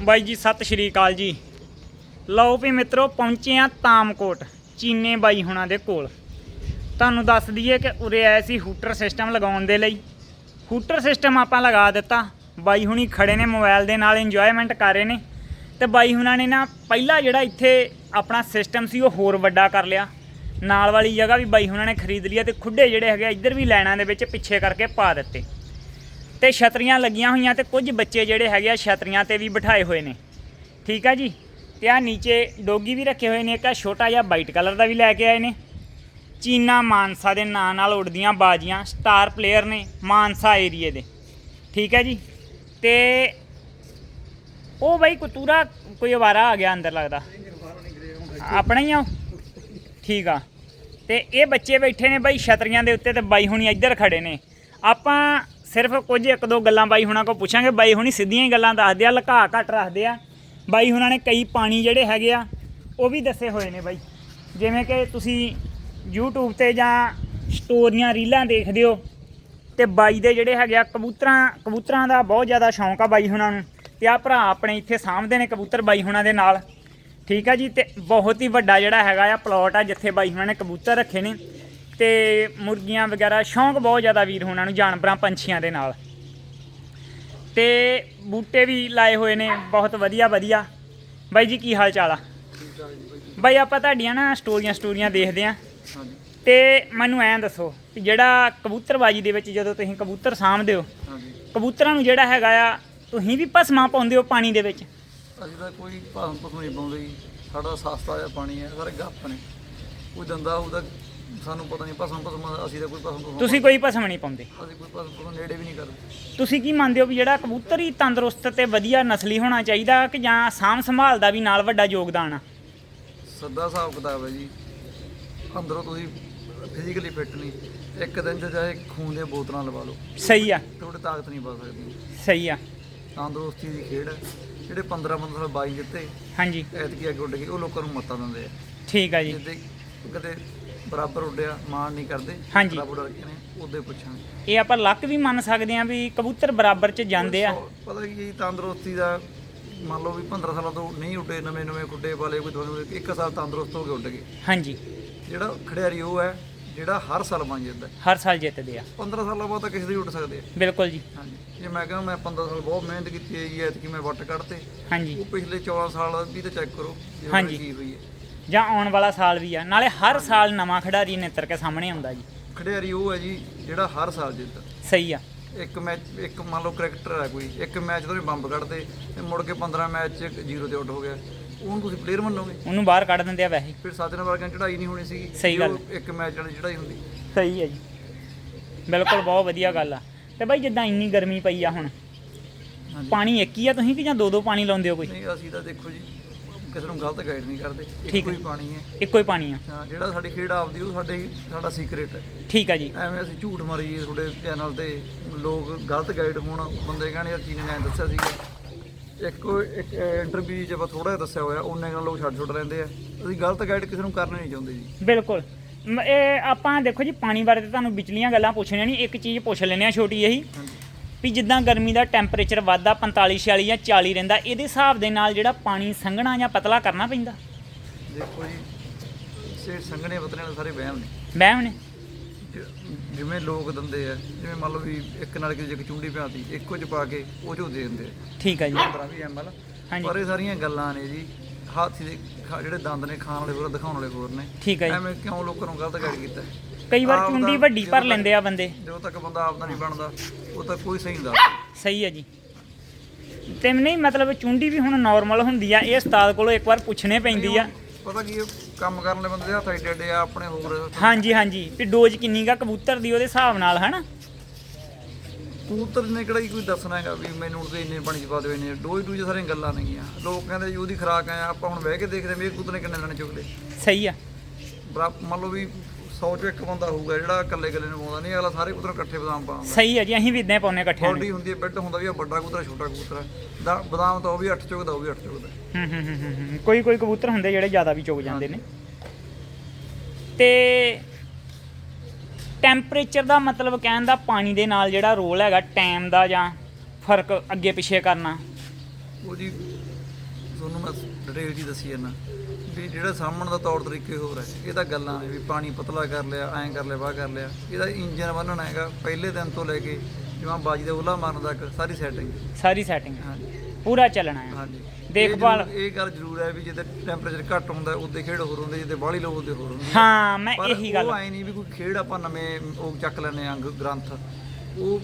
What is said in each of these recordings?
ਬਾਈ ਜੀ ਸਤਿ ਸ਼੍ਰੀ ਅਕਾਲ ਜੀ। ਲਓ ਵੀ ਮਿੱਤਰੋ ਪਹੁੰਚੇ ਆ ਤਾਮਕੋਟ ਚੀਨੇ ਬਾਈ ਹੁਣਾਂ ਦੇ ਕੋਲ। ਤੁਹਾਨੂੰ ਦੱਸ ਦਈਏ ਕਿ ਉਰੇ ਆਏ ਸੀ ਹੂਟਰ ਸਿਸਟਮ ਲਗਾਉਣ ਦੇ ਲਈ। ਹੂਟਰ ਸਿਸਟਮ ਆਪਾਂ ਲਗਾ ਦਿੱਤਾ। ਬਾਈ ਹੁਣੀ ਖੜੇ ਨੇ ਮੋਬਾਈਲ ਦੇ ਨਾਲ ਇੰਜੋਇਮੈਂਟ ਕਰ ਰਹੇ ਨੇ। ਤੇ ਬਾਈ ਹੁਣਾਂ ਨੇ ਨਾ ਪਹਿਲਾ ਜਿਹੜਾ ਇੱਥੇ ਆਪਣਾ ਸਿਸਟਮ ਸੀ ਉਹ ਹੋਰ ਵੱਡਾ ਕਰ ਲਿਆ। ਨਾਲ ਵਾਲੀ ਜਗ੍ਹਾ ਵੀ ਬਾਈ ਹੁਣਾਂ ਨੇ ਖਰੀਦ ਲਈ ਆ ਤੇ ਖੁੱਡੇ ਜਿਹੜੇ ਹੈਗੇ ਆ, ਇੱਧਰ ਵੀ ਲਾਈਨਾਂ ਦੇ ਵਿੱਚ ਪਿੱਛੇ ਕਰਕੇ ਪਾ ਦਿੱਤੇ। ਤੇ ਛਤਰੀਆਂ ਲੱਗੀਆਂ ਹੋਈਆਂ ਤੇ ਕੁਝ ਬੱਚੇ ਜਿਹੜੇ ਹੈਗੇ ਆ ਛਤਰੀਆਂ ਤੇ ਵੀ ਬਿਠਾਏ ਹੋਏ ਨੇ। ਠੀਕ ਆ ਜੀ? ਤੇ ਆ ਨੀਚੇ ਡੋਗੀ ਵੀ ਰੱਖੇ ਹੋਏ ਨੇ, ਇੱਕ ਆ ਛੋਟਾ ਜਿਹਾ ਵਾਈਟ ਕਲਰ ਦਾ ਵੀ ਲੈ ਕੇ ਆਏ ਨੇ। ਚੀਨਾ ਮਾਨਸਾ ਦੇ ਨਾਂ ਨਾਲ ਉੱਡਦੀਆਂ ਬਾਜੀਆਂ, ਸਟਾਰ ਪਲੇਅਰ ਨੇ ਮਾਨਸਾ ਏਰੀਏ ਦੇ। ਠੀਕ ਹੈ ਜੀ? ਤੇ ਉਹ ਬਾਈ ਕਤੂਰਾ ਕੋਈ ਅਵਾਰਾ ਆ ਗਿਆ ਅੰਦਰ ਲੱਗਦਾ। ਆਪਣਾ ਹੀ ਆ ਉਹ? ਠੀਕ ਆ। ਤੇ ਇਹ ਬੱਚੇ ਬੈਠੇ ਨੇ ਬਾਈ ਛਤਰੀਆਂ ਦੇ ਉੱਤੇ ਤੇ ਬਾਈ ਹੁਣੀ ਇੱਧਰ ਖੜੇ ਨੇ। ਆਪਾਂ ਸਿਰਫ ਕੁਝ ਇੱਕ ਦੋ ਗੱਲਾਂ ਬਾਈ ਹੁਣਾਂ ਕੋ ਪੁੱਛਾਂਗੇ। ਬਾਈ ਹੁਣੀ ਸਿੱਧੀਆਂ ਹੀ ਗੱਲਾਂ ਦੱਸਦੇ ਆ, ਲੁਕਾ ਘੱਟ ਰੱਖਦੇ ਆ। ਬਾਈ ਹੁਣਾਂ ਨੇ ਕਈ ਪਾਣੀ ਜਿਹੜੇ ਹੈਗੇ ਆ, ਉਹ ਵੀ ਦੱਸੇ ਹੋਏ ਨੇ ਬਾਈ। ਜਿਵੇਂ ਕਿ ਤੁਸੀਂ YouTube ਤੇ ਜਾਂ ਸਟੋਰੀਆਂ ਰੀਲਾਂ ਦੇਖਦੇ ਹੋ ਤੇ ਬਾਈ ਦੇ ਜਿਹੜੇ ਹੈਗੇ ਆ ਕਬੂਤਰਾਂ ਕਬੂਤਰਾਂ ਦਾ ਬਹੁਤ ਜ਼ਿਆਦਾ ਸ਼ੌਂਕ ਆ ਬਾਈ ਹੁਣਾਂ ਨੂੰ। ਤੇ ਆ ਭਰਾ ਆਪਣੇ ਇੱਥੇ ਸਾਂਭਦੇ ਨੇ ਕਬੂਤਰ ਬਾਈ ਹੁਣਾਂ ਦੇ ਨਾਲ। ਠੀਕ ਆ ਜੀ, ਤੇ ਬਹੁਤ ਹੀ ਵੱਡਾ ਜਿਹੜਾ ਹੈਗਾ ਆ ਪਲਾਟ ਆ ਜਿੱਥੇ ਬਾਈ ਹੁਣਾਂ ਨੇ ਕਬੂਤਰ ਰੱਖੇ ਨੇ। ਤੇ ਮੁਰਗੀਆਂ ਵਗੈਰਾ ਸ਼ੌਂਕ ਬਹੁਤ ਜ਼ਿਆਦਾ ਵੀਰ ਹੁਣਾਂ ਨੂੰ ਜਾਨਵਰਾਂ ਪੰਛੀਆਂ ਦੇ ਨਾਲ। ਤੇ ਬੂਟੇ ਵੀ ਲਾਏ ਹੋਏ ਨੇ ਬਹੁਤ ਵਧੀਆ ਵਧੀਆ। ਬਾਈ ਜੀ ਕੀ ਹਾਲ ਚਾਲ ਆ? ਬਾਈ ਆਪਾਂ ਤੁਹਾਡੀਆਂ ਨਾ ਸਟੋਰੀਆਂ ਸਟੋਰੀਆਂ ਦੇਖਦੇ ਆ। ਤੇ ਮੈਨੂੰ ਐਂ ਦੱਸੋ ਕਿ ਜਿਹੜਾ ਕਬੂਤਰਬਾਜੀ ਦੇ ਵਿੱਚ ਜਦੋਂ ਤੁਸੀਂ ਕਬੂਤਰ ਸਾਂਭਦੇ ਹੋ ਕਬੂਤਰਾਂ ਨੂੰ ਜਿਹੜਾ ਹੈਗਾ ਆ ਤੁਸੀਂ ਵੀ ਭਸਮਾ ਪਾਉਂਦੇ ਹੋ ਪਾਣੀ ਦੇ ਵਿੱਚ? ਅਸੀਂ ਤਾਂ ਕੋਈ ਪਸੂ ਨਹੀਂ ਪਾਉਂਦੇ ਜੀ। ਸਾਡਾ ਸਸਤਾ ਜਿਹਾ ਪਾਣੀ ਹੈ ਸਾਰੇ ਗੱਪ ਨੇ। ਕੋਈ ਦੰਦਾ ਉਹਦਾ ਸਾਨੂੰ ਪਤਾ ਨਹੀਂ ਪਸਮ ਪਸਮ ਅਸੀਂ ਤਾਂ ਕੋਈ ਪਸਮ ਪਸਮ ਤੁਸੀਂ ਕੋਈ ਭਸਮ ਨਹੀਂ ਪਾਉਂਦੇ। ਅਸੀਂ ਕੋਈ ਪਸਮ ਪਸਮ ਨੇੜੇ ਵੀ ਨਹੀਂ ਕਰਦੇ। ਤੁਸੀਂ ਕੀ ਮੰਨਦੇ ਹੋ ਵੀ ਜਿਹੜਾ ਕਬੂਤਰ ਹੀ ਤੰਦਰੁਸਤ ਤੇ ਵਧੀਆ ਨਸਲੀ ਹੋਣਾ ਚਾਹੀਦਾ ਕਿ ਜਾਂ ਸਾਂਭ ਸੰਭਾਲ ਦਾ ਵੀ ਨਾਲ ਵੱਡਾ ਯੋਗਦਾਨ ਆ? ਸੱਦਾ ਹਿਸਾਬ ਕਿਤਾਬ ਹੈ ਜੀ। ਅੰਦਰੋਂ ਤੁਸੀਂ ਫਿਜ਼ੀਕਲੀ ਫਿੱਟ ਨਹੀਂ। ਇੱਕ ਦਿਨ 'ਚ ਚਾਹੇ ਖੂਨ ਦੀਆਂ ਬੋਤਲਾਂ ਲਵਾ ਲਓ। ਸਹੀ ਆ। ਤੁਹਾਡੇ ਤਾਕਤ ਨਹੀਂ ਪਾ ਸਕਦੀ। ਸਹੀ ਆ। ਤੰਦਰੁਸਤੀ ਦੀ ਖੇਡ ਹੈ। ਜਿਹੜੇ 15 15 ਸਾਲ ਬਾਈ ਜਿੱਤੇ ਹਾਂਜੀ। ਐਤਕੀ ਅੱਗੇ ਉੱਡ ਗਏ ਉਹ ਲੋਕਾਂ ਨੂੰ ਮੱਤਾਂ ਦਿੰਦੇ ਆ। ਠੀਕ ਆ ਜੀ। ਜਿੱਦੇ ਕਦੇ ਬਰਾਬਰ ਉੱਡਿਆ ਮਾਣ ਨਹੀਂ ਕਰਦੇ ਹਾਂਜੀ। ਬਰਾਬਰ ਰੱਖੇ ਨੇ ਉਹਦੇ ਪੁੱਛਾਂਗੇ ਇਹ ਆਪਾਂ ਲੱਕ ਵੀ ਮੰਨ ਸਕਦੇ ਆ ਵੀ ਕਬੂਤਰ ਬਰਾਬਰ ਚ ਜਾਂਦੇ ਆ। ਪਤਾ ਕੀ ਹੈ ਜੀ, ਤੰਦਰੁਸਤੀ ਦਾ ਮੰਨ ਲਓ ਵੀ 15 ਸਾਲਾਂ ਤੋਂ ਨਹੀਂ ਉੱਡੇ ਨਵੇਂ ਨਵੇਂ ਖੁੱਡੇ ਵਾਲੇ ਕੋਈ ਤੁਹਾਨੂੰ ਇੱਕ ਸਾਲ ਤੰਦਰੁਸਤ ਹੋ ਕੇ ਉੱਡ ਗਏ। ਹਾਂਜੀ। ਜਿਹੜਾ ਖਿਡਾਰੀ ਉਹ ਹੈ ਜਿਹੜਾ ਹਰ ਸਾਲ ਬਣ ਜਾਂਦਾ। ਹੈ। ਹਰ ਸਾਲ ਜਿੱਤਦੇ ਆ। 15 ਸਾਲਾਂ ਬਾਅਦ ਤਾਂ ਕਿਸੇ ਦੇ ਉੱਡ ਸਕਦੇ ਆ। ਬਿਲਕੁਲ ਜੀ। ਹਾਂਜੀ। ਜੇ ਮੈਂ ਕਹਾਂ ਮੈਂ 15 ਸਾਲ ਬਹੁਤ ਮਿਹਨਤ ਕੀਤੀ ਹੈ ਜੀ ਐਤਕੀ ਮੈਂ ਵੱਟ ਕੱਢਤੇ। ਹਾਂਜੀ। ਉਹ ਪਿਛਲੇ 14 ਸਾਲ ਵੀ ਤਾਂ ਚੈੱਕ ਕਰੋ ਉਹਨਾਂ ਹਾਂਜੀ। ਕੀ ਹੋਈ ਹੈ। ਜਾਂ ਆਉਣ ਵਾਲਾ ਸਾਲ ਵੀ ਆ। ਨਾਲੇ ਹਰ ਸਾਲ ਨਵਾਂ ਖਿਡਾਰੀ ਨਿੱਤਰ ਕੇ ਸਾਹਮਣੇ ਆਉਂਦਾ ਜੀ। ਖਿਡਾਰੀ ਉਹ ਹੈ ਜੀ ਜਿਹੜਾ ਹਰ ਸਾਲ ਜਿੱਤਦਾ। ਸਹੀ ਆ। ਇੱਕ ਮੈਚ ਇੱਕ ਮੰਨ ਲਓ ਕ੍ਰਿਕਟਰ ਹੈ ਕੋਈ ਇੱਕ ਮੈਚ ਤੋਂ ਬੰਬ ਕੱਢਦੇ ਤੇ ਮੁੜ ਕੇ 15 ਮੈਚ ਚ ਜ਼ੀਰੋ ਤੇ ਆਊਟ ਹੋ ਗਿਆ। ਉਹਨੂੰ ਤੁਸੀਂ ਪਲੇਅਰ ਮੰਨੋਗੇ? ਉਹਨੂੰ ਬਾਹਰ ਕੱਢ ਦਿੰਦੇ ਆ ਵੈਸੇ। ਫਿਰ ਸੱਤ ਨੰਬਰ ਵਰਗਾਂ ਚੜਾਈ ਨਹੀਂ ਹੋਣੀ ਸੀਗੀ ਸਹੀ ਗੱਲ। ਉਹ ਇੱਕ ਮੈਚ ਵਾਲੀ ਚੜਾਈ ਹੁੰਦੀ। ਸਹੀ ਹੈ ਜੀ। ਬਿਲਕੁਲ ਬਹੁਤ ਵਧੀਆ ਗੱਲ ਆ। ਤੇ ਬਾਈ ਜਿੱਦਾਂ ਇੰਨੀ ਗਰਮੀ ਪਈ ਆ ਹੁਣ ਪਾਣੀ ਇੱਕ ਹੀ ਆ ਤੁਸੀਂ ਕਿ ਜਾਂ ਦੋ ਦੋ ਪਾਣੀ ਲਾਉਂਦੇ ਹੋ ਕੋਈ? ਨਹੀਂ ਅਸੀਂ ਤਾਂ ਦੇਖੋ ਜੀ ਕਿਸੇ ਨੂੰ ਗਲਤ ਗਾਈਡ ਨਹੀਂ ਕਰਦੇ ਠੀਕ ਇੱਕੋ ਹੀ ਹੈ। ਪਾਣੀ ਹੈ। ਇੱਕੋ ਹੀ ਪਾਣੀ ਆ। ਹਾਂ, ਜਿਹੜਾ ਸਾਡੀ ਖੇਡ ਆਪਦੀ ਉਹ ਸਾਡੇ ਸਾਡਾ ਸੀਕ੍ਰੇਟ ਹੈ। ਠੀਕ ਆ ਜੀ। ਐਵੇਂ ਅਸੀਂ ਝੂਠ ਮਾਰੀਏ ਤੁਹਾਡੇ ਚੈਨਲ ਤੇ ਲੋਕ ਗਲਤ ਗਾਈਡ ਹੋਣ ਬੰਦੇ ਕਹਿਣ ਯਾਰ ਚੀਜ਼ ਨੇ ਐਂ ਦੱਸਿਆ ਸੀਗਾ। ਇੱਕ ਇੱਕ ਇੰਟਰਵਿਊ 'ਚ ਆਪਾਂ ਥੋੜਾ ਜਿਹਾ ਦੱਸਿਆ ਹੋਇਆ ਉਹਨੇ ਨਾਲ ਲੋਕ ਛੱਡ ਛੁੱਟ ਰਹਿੰਦੇ ਆ। ਅਸੀਂ ਗਲਤ ਗਾਈਡ ਕਿਸੇ ਨੂੰ ਕਰਨਾ ਨਹੀਂ ਚਾਹੁੰਦੇ ਜੀ। ਬਿਲਕੁਲ। ਮ- ਇਹ ਆਪਾਂ ਦੇਖੋ ਜੀ ਪਾਣੀ ਬਾਰੇ ਤਾਂ ਤੁਹਾਨੂੰ ਵਿਚਲੀਆਂ ਗੱਲਾਂ ਪੁੱਛਣੀਆਂ ਨਹੀਂ ਇੱਕ ਚੀਜ਼ ਪੁੱਛ ਲੈਂਦੇ ਆ ਛੋਟੀ ਹਾਂਜੀ। ਵੀ ਜਿੱਦਾਂ ਗਰਮੀ ਦਾ ਟੈਂਪਰੇਚਰ ਵੱਧਦਾ 45 46 ਜਾਂ 40 ਰਹਿੰਦਾ ਇਹਦੇ ਹਿਸਾਬ ਦੇ ਨਾਲ ਜਿਹੜਾ ਪਾਣੀ ਸੰਘਣਾ ਜਾਂ ਪਤਲਾ ਕਰਨਾ ਪੈਂਦਾ। ਦੇਖੋ ਜੀ ਸੇ ਸੰਗਣੇ ਪਤਨੇ ਵਾਲੇ ਸਾਰੇ ਵਹਿਮ ਨੇ। ਵਹਿਮ ਨੇ। ਜ- ਜਿਵੇਂ ਲੋਕ ਦਿੰਦੇ ਆ ਜਿਵੇਂ ਮੰਨ ਲਓ ਵੀ ਇੱਕ ਨਾਲ ਕਿਸੇ ਇੱਕ ਚੁੰਡੀ ਪਿਆਤੀ ਇੱਕੋ ਚ ਪਾ ਕੇ ਉਹ ਜੋ ਦੇ ਦਿੰਦੇ ਆ। ਠੀਕ ਆ ਜੀ। 15 20 ਐਮਐਲ ਹਾਂਜੀ। ਪਰ ਇਹ ਸਾਰੀਆਂ ਗੱਲਾਂ ਨੇ ਜੀ ਹਾਥੀ ਦੇ ਖਾ- ਜਿਹੜੇ ਦੰਦ ਨੇ ਖਾਣ ਵਾਲੇ ਹੋਰ ਦਿਖਾਉਣ ਵਾਲੇ ਹੋਰ ਨੇ। ਠੀਕ ਆ ਜੀ। ਐਵੇਂ ਕਿਉਂ ਲੋਕਾਂ ਨੂੰ ਗਲਤ ਗਾਈਡ ਕੀਤਾ? ਹੈ? ਕਈ ਵਾਰ ਆਪਦਾ ਚੁੰਡੀ ਵੱਡੀ ਭਰ ਤੱਕ- ਲੈਂਦੇ ਆ ਬੰਦੇ। ਜਦੋਂ ਤੱਕ ਬੰਦਾ ਆਪਦਾ ਨਹੀਂ ਬਣਦਾ ਉਹ ਤਾਂ ਕੋਈ ਸਹੀ ਹੁੰਦਾ ਸਹੀ ਹੈ ਜੀ। ਤੇ ਨਹੀਂ ਮਤਲਬ ਚੁੰਡੀ ਵੀ ਹੁਣ ਨਾਰਮਲ ਹੁੰਦੀ ਆ ਇਹ ਉਸਤਾਦ ਕੋਲੋਂ ਇੱਕ ਵਾਰ ਪੁੱਛਣੇ ਪੈਂਦੀ ਆ। ਪਤਾ ਕੀ ਹੈ, ਕੰਮ ਕਰਨ ਵਾਲੇ ਬੰਦੇ ਦੇ ਹੱਥ ਏਡੇ ਏਡੇ ਆ ਆਪਣੇ ਹੋਰ। ਹਾਂਜੀ ਹਾਂਜੀ। ਵੀ ਡੋਜ਼ ਕਿੰਨੀ ਗਾ ਕਬੂਤਰ ਦੀ ਉਹਦੇ ਹਿਸਾਬ ਨਾਲ ਹਨਾ? ਕਬੂਤਰ ਨੇ ਕਿਹੜਾ ਜੀ ਕੋਈ ਦੱਸਣਾ ਹੈਗਾ ਵੀ ਮੈਨੂੰ ਉਹਦੇ ਇੰਨੇ ਪਾਣੀ ਚ ਪਾ ਦਿਓ ਇੰਨੇ। ਡੋਈ ਡੂਈ ਸਾਰੀਆਂ ਗੱਲਾਂ ਨੇਗੀਆਂ ਲੋਕ ਕਹਿੰਦੇ ਜੀ ਉਹਦੀ ਖਰਾਕ ਆ ਆਪਾਂ ਹੁਣ ਬਹਿ ਕੇ ਦੇਖਦੇ ਹਾਂ ਵੀ ਇਹ ਕਬੂਤਰ ਨੇ ਕਿੰਨੇ ਲੈਣੇ ਚੁੱਕਦੇ ਸਹੀ ਆ। ਬਰਾ ਮੰਨ ਲਓ ਵੀ 100 ਚੋਂ ਇੱਕ ਬੰਦਾ ਹੋਊਗਾ ਜਿਹੜਾ ਇਕੱਲੇ ਇਕੱਲੇ ਨੂੰ ਪਾਉਂਦਾ ਨਹੀਂ ਅਗਲਾ ਸਾਰੇ ਕਬੂਤਰ ਇਕੱਠੇ ਬਦਾਮ ਪਾਉਂਦਾ। ਸਹੀ ਹੈ ਜੀ ਅਸੀਂ ਵੀ ਇਦਾਂ ਪਾਉਨੇ ਇਕੱਠਿਆਂ ਨੇ। ਬੋਡੀ ਹੁੰਦੀ ਹੈ ਬੈੱਡ ਹੁੰਦਾ ਵੀ ਆ ਵੱਡਾ ਕਬੂਤਰ ਆ, ਛੋਟਾ ਕਬੂਤਰ ਆ। ਦਾ- ਬਦਾਮ ਤਾਂ ਉਹ ਵੀ 8 ਚੁੱਕਦਾ ਉਹ ਵੀ 8 ਚੁੱਕਦਾ ਹੂੰ ਹੂੰ ਹੂੰ, ਹੂੰ ਹੂੰ। ਕੋਈ ਕੋਈ ਕਬੂਤਰ ਹੁੰਦੇ ਜਿਹੜੇ ਜ਼ਿਆਦਾ ਵੀ ਚੁਗ ਜਾਂਦੇ ਨੇ। ਤੇ ਟੈਂਪਰੇਚਰ ਦਾ ਮਤਲਬ ਕਹਿਣ ਦਾ ਪਾਣੀ ਦੇ ਨਾਲ ਜਿਹੜਾ ਰੋਲ ਹੈਗਾ ਟਾਈਮ ਦਾ ਜਾਂ ਫ਼ਰਕ ਅੱਗੇ ਪਿੱਛੇ ਕਰਨਾ। ਉਹ ਜੀ ਤੁਹਾਨੂੰ ਮੈਂ ਡਿਟੇਲ ਜੀ ਦੱਸੀ ਜਾਂਦਾ। ਵੀ ਜਿਹੜਾ ਸਾਹਮਣ ਦਾ ਤੌਰ ਤਰੀਕੇ ਹੋਰ ਹੈ ਇਹ ਤਾਂ ਗੱਲਾਂ ਨੇ ਵੀ ਪਾਣੀ ਪਤਲਾ ਕਰ ਲਿਆ ਐਂ ਕਰ ਲਿਆ ਵਾਹ ਕਰ ਲਿਆ। ਇਹਦਾ ਇੰਜਨ ਬੰਨਣਾ ਹੈਗਾ ਪਹਿਲੇ ਦਿਨ ਤੋਂ ਲੈ ਕੇ ਜਿਵੇਂ ਬਾਜੀ ਦਾ ਉਹਲਾ ਮਾਰਨ ਤੱਕ ਸਾਰੀ ਸੈਟਿੰਗ ਸਾਰੀ ਸੈਟਿੰਗ ਹਾਂਜੀ। ਪੂਰਾ ਚੱਲਣਾ ਹੈ। ਹਾਂਜੀ। ਦੇਖਭਾਲ- ਇਹ ਗੱਲ ਜ਼ਰੂਰ ਹੈ ਵੀ ਜਿੱਦੇ ਟੈਂਪਰੇਚਰ ਘੱਟ ਹੁੰਦਾ ਉਹਦੇ ਖੇਡ ਹੋਰ ਹੁੰਦੇ ਜਿੱਦੇ ਬਾਹਲੀ ਲੋ ਉਹਦੇ ਹੋਰ ਹੁੰਦੇ। ਹਾਂ ਮੈਂ ਇਹੀ ਗੱਲ ਉਹ ਐ ਨਹੀਂ ਵੀ ਕੋਈ ਖੇਡ ਆਪਾਂ ਨਵੇਂ ਉਹ ਚੱਕ ਲੈਨੇ ਅੰਗ ਗ੍ਰੰਥ। ਉਹ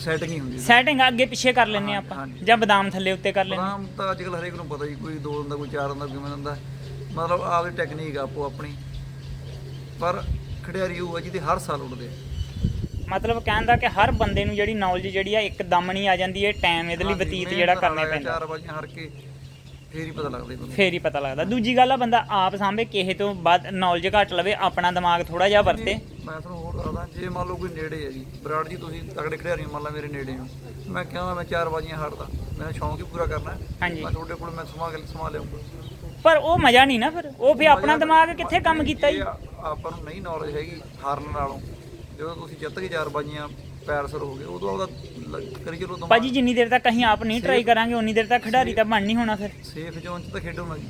ਸੈਟਿੰਗ ਹੀ ਹੁੰਦੀ ਹੈ। ਸੈਟਿੰਗ ਅੱਗੇ ਪਿੱਛੇ ਕਰ ਲੈਨੇ ਆਪਾਂ। ਜਾਂ ਬਦਾਮ ਥੱਲੇ ਉੱਤੇ ਕਰ ਲੈਨੇ ਆਰਾਮ ਤਾਂ ਅੱਜ ਕੱਲ ਹਰੇਕ ਨੂੰ ਪਤਾ ਜੀ ਕੋਈ ਦੋ ਹੁੰਦਾ ਕੋਈ ਚਾਰ ਹੁੰਦਾ ਕਿਵੇਂ ਹੁੰਦਾ ਮਤਲਬ ਆਪਦੀ ਟੈਕਨੀਕ ਆਪੋ ਆਪਣੀ। ਪਰ ਖਿਡਾਰੀ ਉਹ ਹੈ ਜਿਹਦੇ ਹਰ ਸਾਲ ਉੱਡਦੇ ਆ। ਮਤਲਬ ਕਹਿਣ ਦਾ ਕਿ ਹਰ ਬੰਦੇ ਨੂੰ ਜਿਹੜੀ ਨੌਲੇਜ ਜਿਹੜੀ ਆ ਇੱਕਦਮ ਨਹੀਂ ਆ ਜਾਂਦੀ ਇਹ ਟਾਈਮ ਇਹਦੇ ਲਈ ਹਾਂਜੀ, ਬਤੀਤ ਮਿਹਨਤ ਜਿਹੜਾ ਨਾਲ ਕਰਨਾ ਪੈਂਦਾ। ਚਾਰ ਵਜੇ ਹਰ ਕੇ ਫੇਰ ਹੀ ਪਤਾ ਲੱਗਦਾ ਜੀ ਫੇਰ ਹੀ ਪਤਾ ਲੱਗਦਾ। ਦੂਜੀ ਗੱਲ ਆ ਬੰਦਾ ਆਪ ਸਾਂਭੇ ਕਿਸੇ ਤੋਂ ਵੱਧ ਨੌਲੇਜ ਘੱਟ ਲਵੇ ਆਪਣਾ ਦਿਮਾਗ ਥੋੜਾ ਜਿਹਾ ਵਰਤੇ। ਮੈਂ ਤੁਹਾਨੂੰ ਹੋਰ ਦੱਸਦਾ ਜੇ ਮੰਨ ਲਓ ਕੋਈ ਨੇੜੇ ਹੈ ਜੀ ਬਰਾੜ ਜੀ ਤੁਸੀਂ ਤਗੜੇ ਖਿਡਾਰੀ ਹੋ, ਮੰਨ ਲਾ ਮੇਰੇ ਨੇੜੇ ਹੋ। ਮੈਂ ਕਿਹਾ ਮੈਂ ਚਾਰ ਵਜੇ ਹਟਦਾ ਮੇਰਾ ਸ਼ੌਂਕ ਹੀ ਪੂਰਾ ਕਰਨਾ। ਹੈ। ਹਾਂਜੀ। ਮੈਂ ਤੁਹਾਡੇ ਕੋਲ ਮੈਂ ਸਮਾ ਕੇ ਸਮਾ ਲਿਆਉਂਗਾ। ਪਰ ਉਹ ਮਜ਼ਾ ਨਹੀਂ ਨਾ ਫਿਰ। ਉਹ ਫੇ ਆਪਣਾ ਦਿਮਾਗ ਕਿੱਥੇ ਕੰਮ ਕੀਤਾ ਜੀ? ਇਹ ਆ- ਆਪਾਂ ਨੂੰ ਨਹੀਂ ਨੌਲੇਜ ਹੈਗੀ ਹਾਰਨ ਨਾਲੋਂ। ਜਦੋਂ ਤੁਸੀਂ ਜਿੱਤ ਕੇ ਚਾਰ ਬਾਜੀਆਂ ਪੈਰ ਸਰ ਹੋ ਗਏ ਉਦੋਂ ਉਹਦਾ ਕਰੀ ਚਲੋ ਦਿਮਾਗ। ਭਾਜੀ ਜਿੰਨੀ ਦੇਰ ਤੱਕ ਅਸੀਂ ਆਪ ਨਹੀਂ ਟਰਾਈ ਕਰਾਂਗੇ ਉਨੀ ਦੇਰ ਤੱਕ ਖਿਡਾਰੀ ਤਾਂ ਬਣ ਨਹੀਂ ਹੋਣਾ ਫਿਰ। ਸੇਫ ਜ਼ੋਨ 'ਚ ਤਾਂ ਖੇਡੋ ਨਾ ਜੀ।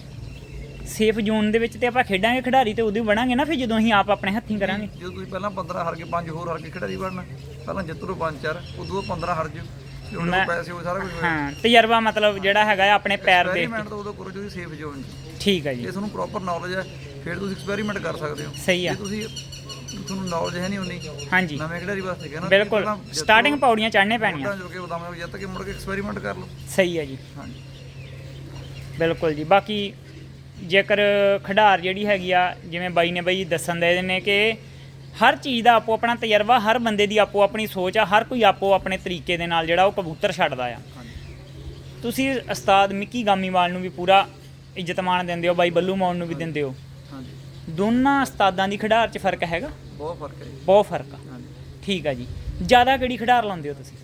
ਸੇਫ ਜ਼ੋਨ ਦੇ ਵਿੱਚ ਤੇ ਆਪਾਂ ਖੇਡਾਂਗੇ ਖਿਡਾਰੀ ਤੇ ਉਦੋਂ ਹੀ ਬਣਾਂਗੇ ਨਾ ਫਿਰ ਜਦੋਂ ਅਸੀਂ ਆਪ ਆਪਣੇ ਹੱਥੀਂ ਕਰਾਂਗੇ। ਜਦੋਂ ਤੁਸੀਂ ਪਹਿਲਾਂ 15 ਹਾਰ ਕੇ ਪੰਜ ਹੋਰ ਹਾਰ ਕੇ ਖਿਡਾਰੀ ਬਣਨਾ ਪਹਿਲਾਂ ਜਿੱਤ ਲਓ ਪੰਜ ਚਾਰ ਉਦੋਂ 15 ਹਾਰ ਜਿਓ ਮੈਂ- ਪੈਸੇ ਹੋਏ ਸਾਰਾ ਕੁਝ ਹਾਂ ਤਜਰਬਾ ਮਤਲਬ ਜਿਹੜਾ ਹੈਗਾ ਆ ਆਪਣੇ ਪੈਰ ਦੇ ਐਕਸਪੈਰੀਮੈਂਟ ਤਾਂ ਉਦੋਂ ਕਰੋ ਜਦੋਂ ਸੇਫ ਜ਼ੋਨ 'ਚ। ਠੀਕ ਹੈ ਜੀ। ਜੇ ਤੁਹਾਨੂੰ ਪ੍ਰੋਪਰ ਨੌਲੇਜ ਹੈ ਫਿਰ ਤੁਸੀਂ ਐਕਸਪੈਰੀਮੈਂਟ ਕਰ ਸਕਦੇ ਹੋ। ਸਹੀ ਆ। ਜੇ ਤੁਸੀਂ ਤੁਹਾਨੂੰ ਨੌਲੇਜ ਹੈ ਨਹੀਂ ਉਨੀ ਹਾਂਜੀ। ਨਵੇਂ ਖਿਡਾਰੀ ਵਾਸਤੇ ਕਹਿਣਾ ਬਿਲਕੁਲ। ਸਟਾਰਟਿੰਗ ਪੌੜੀਆਂ ਚੜ੍ਹਨੇ ਪੈਣੀਆਂ। ਜੋ ਕਿ ਬਦਾਮੇ ਜਿੱਤ ਕੇ ਮੁੜ ਕੇ ਐਕਸਪੈਰੀਮੈਂਟ ਕਰ ਲਓ। ਸਹੀ ਹੈ ਜੀ। ਹਾਂਜੀ। ਬਿਲਕੁਲ ਜੀ। ਬਾਕੀ ਜੇਕਰ ਖਿਡਾਰ ਜਿਹੜੀ ਹੈਗੀ ਆ ਜਿਵੇਂ ਬਾਈ ਨੇ ਬਾਈ ਦੱਸਣ ਦੇ ਨੇ ਕਿ ਹਰ ਚੀਜ਼ ਦਾ ਆਪੋ ਆਪਣਾ ਤਜਰਬਾ ਹਰ ਬੰਦੇ ਦੀ ਆਪੋ ਆਪਣੀ ਸੋਚ ਆ ਹਰ ਕੋਈ ਆਪੋ ਆਪਣੇ ਤਰੀਕੇ ਦੇ ਨਾਲ ਜਿਹੜਾ ਉਹ ਕਬੂਤਰ ਛੱਡਦਾ ਆ। ਤੁਸੀਂ ਉਸਤਾਦ ਮਿੱਕੀ ਗਾਮੀਵਾਲ ਨੂੰ ਵੀ ਪੂਰਾ ਇੱਜ਼ਤ ਮਾਣ ਦਿੰਦੇ ਹੋ ਬਾਈ ਬੱਲੂ ਮੌਨ ਨੂੰ ਵੀ ਦਿੰਦੇ ਹੋ। ਹਾਂਜੀ। ਦੋਨਾਂ ਉਸਤਾਦਾਂ ਦੀ ਖਿਡਾਰ 'ਚ ਫ਼ਰਕ ਹੈਗਾ? ਬਹੁਤ ਫ਼ਰਕ ਹੈ। ਬਹੁਤ ਫ਼ਰਕ ਆ। ਠੀਕ ਆ ਜੀ। ਜ਼ਿਆਦਾ ਕਿਹੜੀ ਖਿਡਾਰ ਲਾਉਂਦੇ ਹੋ ਤੁਸੀਂ?